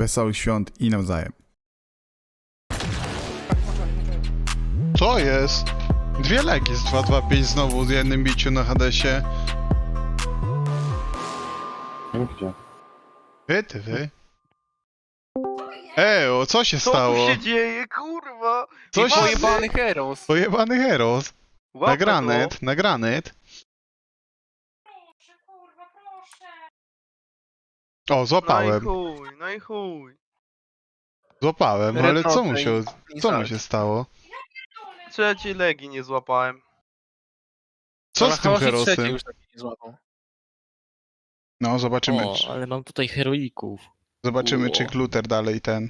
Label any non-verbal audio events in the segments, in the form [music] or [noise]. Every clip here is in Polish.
Wesołych świąt i nawzajem. Co jest? Dwie legi z 225 znowu w jednym biciu na Hadesie. Gdzie? Wy, ty wy. Eo, co się Co stało? tu się dzieje, kurwa? Co się- pojebany heros. Pojebany heros. Na Łapę granet, na granet. Proszę, kurwa, proszę. O, go. No i złapałem. chuj, no i chuj. Złapałem, ale co mu się, co mu się stało? Trzeciej legi nie złapałem. Co z tym Trzeci herosem? już taki nie złapał. No, zobaczymy, O, czy, ale mam tutaj heroików. zobaczymy czy Ło. Gluter dalej ten,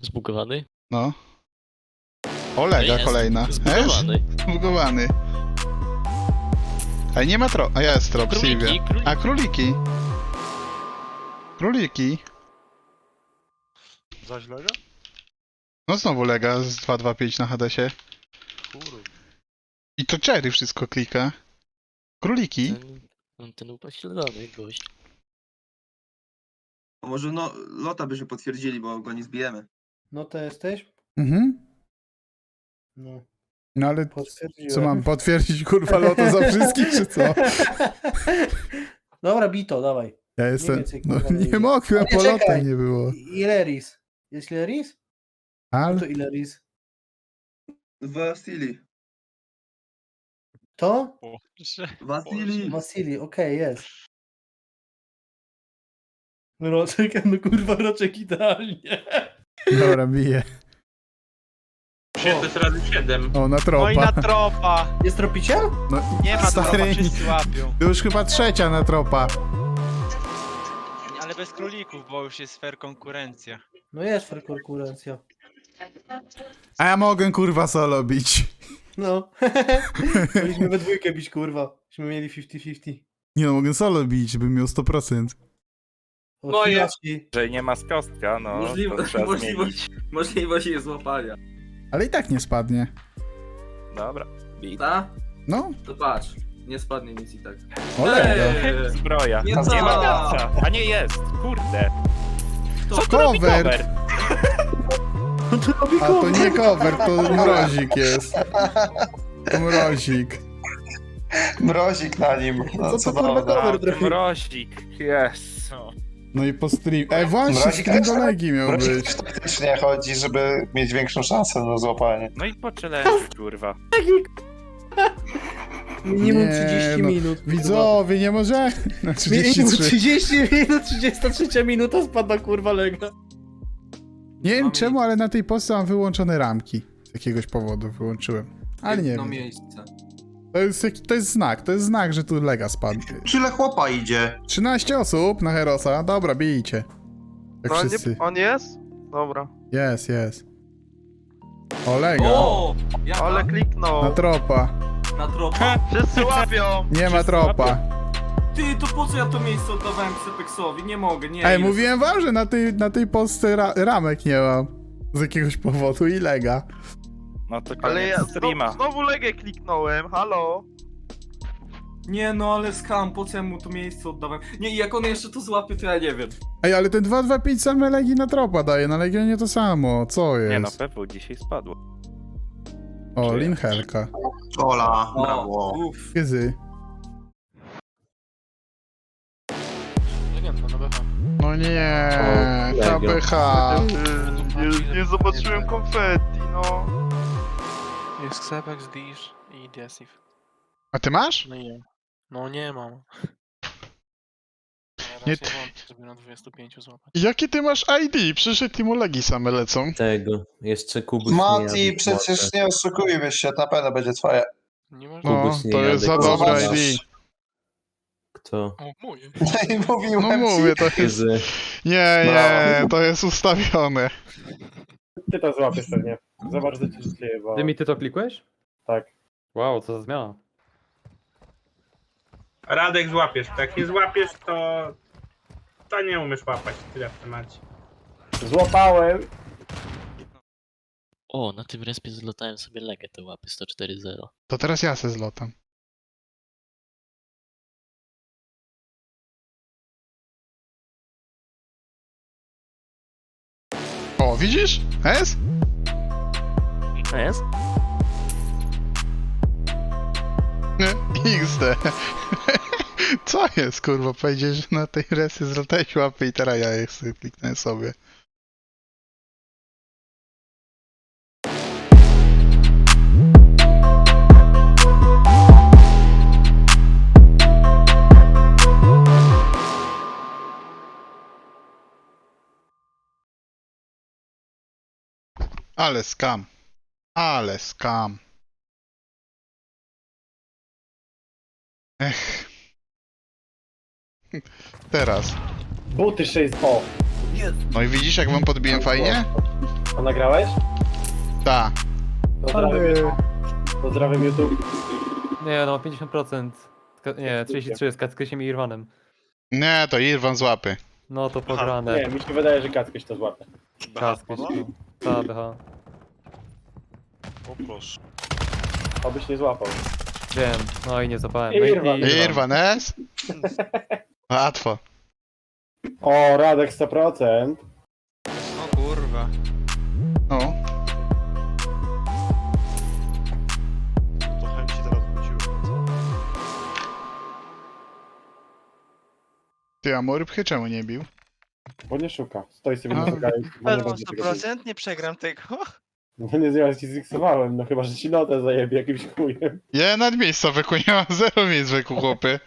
Zbugowany? no. Olega Jest, kolejna. Esz? Zbugowany. Zbugowany. A nie ma tro... A jest trop, Króliki, Sylwia. króliki. A króliki? Króliki. Zaś lega? No znowu lega z 225 na Hadesie. Kurwa. I to Cherry wszystko klika. Króliki? Ten, ten, ten upośledzony gość. A może no, lota byśmy potwierdzili, bo go nie zbijemy. No to jesteś? Mhm. No, No ale potwierdziłem. co mam potwierdzić kurwa loto za wszystkich czy co? [laughs] [laughs] Dobra, bito, dawaj. Ja jestem... No [laughs] nie nie idzie. mogłem, Ale po czekaj. lotach nie było. I- Ile ris? Jest ile ris? No Ale... to ile ris? Wasili. To? Wasili. Wasili, okej, jest. Roczek, [laughs] no kurwa, roczek idealnie. Dobra, bije. 7 razy 7. O, na No i na tropa. tropa. Jest tropiciel? No, Nie ma tropa, stary, wszyscy łapią. to już chyba trzecia na tropa. Bez królików, bo już jest fair konkurencja. No jest fair konkurencja. A ja mogę kurwa solo bić. [laughs] No. [laughs] Byliśmy we dwójkę bić, kurwa. Byśmy mieli 50-50. Nie no, mogę solo bić, bym miał 100%. O, No jest. chwileczki. Że nie ma skostka, no. Możliwe- to trzeba możliwość- zmienić. Możliwość jej złapania. Ale i tak nie spadnie. Dobra. Ta? No, To patrz. Nie spadnie nic i tak. olega. Zbroja. Nie Nie, co? ma tarcza. A nie jest. Kurde. Co to robi Cover. cover? [laughs] No to robi A to cover. nie cover, to mrozik jest. To [laughs] mrozik. Mrozik na nim. No, Co to kurwa cover A, trochę? mrozik. Yes. No i po stream. Ej, właśnie, Mrozik stream też do tak? Legii miał Mrozik być. też taktycznie chodzi, żeby mieć większą szansę na złapanie. No i po challenge, kurwa. Minimum Nie, 30 no, minut. Widzowie, nie może? [laughs] Na Minimum 33. 30 minut, 33 minuta spada kurwa lega. Nie wiem czemu, ale na tej postce mam wyłączone ramki. Z jakiegoś powodu wyłączyłem. Ale nie wiem. miejsce. To jest, jaki- to jest znak, to jest znak, że tu lega spadł. Tyle chłopa idzie. 13 osób na Herosa. Dobra, bijcie. Jak No, wszyscy. nie, on jest? Dobra. Jest, jest. Olega. O! Ale Na kliknął. tropa. Na tropa. Wszyscy łapią. Nie ma tropa. Ty, to po co ja to miejsce oddawałem Sepexowi? Nie mogę, nie. Ej, mówiłem wam, że na tej, na tej postce ra ramek nie mam. Z jakiegoś powodu i lega. No to Ale ja streama. znowu, znowu legę kliknąłem, halo. Nie no, ale skam, po co ja mu to miejsce oddawałem? Nie, i jak on jeszcze to złapie, to ja nie wiem. Ej, ale ten 225 same legi na tropa daje, na Legionie to samo. Co jest? Nie no, PW dzisiaj spadło. O, Linhelka. Ola, O, uff. Gzy. Legenda na BH. No nie, O, KBH. Nie, nie zobaczyłem konfetti, no. Jest Xebex, Dish i Deceive. A ty masz? No nie. No nie mam. Nie żeby na 25 złapać. Jaki ty masz ID? Przecież Timo Legi same lecą. Tego, jeszcze Kubuś Mati, nie przecież nie oszukujmy się, na pewno będzie twoje. Nie masz... No, Kubuś nie to jest za dobre. ID. Kto? O, moje. [laughs] No i mówiłem No mówię, to jest... Nie, nie, to jest ustawione. Ty to złapiesz pewnie. Zobacz, co ci się dzieje, bo... Dymi, ty to klikłeś? Tak. Wow, co za zmiana. Radek złapiesz. Jak nie złapiesz, to... To nie umiesz łapać. Tyle w temacie. Złapałem! O, na tym respie zlotałem sobie legę te łapy 104.0. To teraz ja se zlotam. O, widzisz? S? Jest? Nie, [laughs] XD. Co jest, kurwa? Powiedziałeś, że na tej resy zlatałeś łapy i teraz ja je sobie kliknę sobie. Ale skam. Ale skam. Ech. [laughs] Teraz. Buty 6 o. No i widzisz, jak wam podbiłem fajnie? A nagrałeś? Ta. Pozdrawiam YouTube. Pozdrawiam YouTube. Nie no, 50%. Ka- Nie, 33 z Kackysiem i Irwanem. Nie, to Irwan z łapy. No to pograne. Nie, mi się wydaje, że Kackyś to złapie. Kackys, no. Ta, BH. O proszę. Obyś nie złapał. Wiem, no i nie zapałem. No Irwan. Irwan S? [laughs] Łatwo. O, Radek 100%. O kurwa. No. Trochę mi się teraz wróciło. Ty, a Morybchy czemu nie bił? Bo nie szuka. Stoi sobie A. na szukaniu. bo nie Pewno będzie tego bił. 100% nie przegram tego. [laughs] No nie ja ci ziksowałem, no chyba, że ci notę zajebie jakimś chujem. Ja nad miejsca wyku, nie mam zero miejsc wyku, chłopy.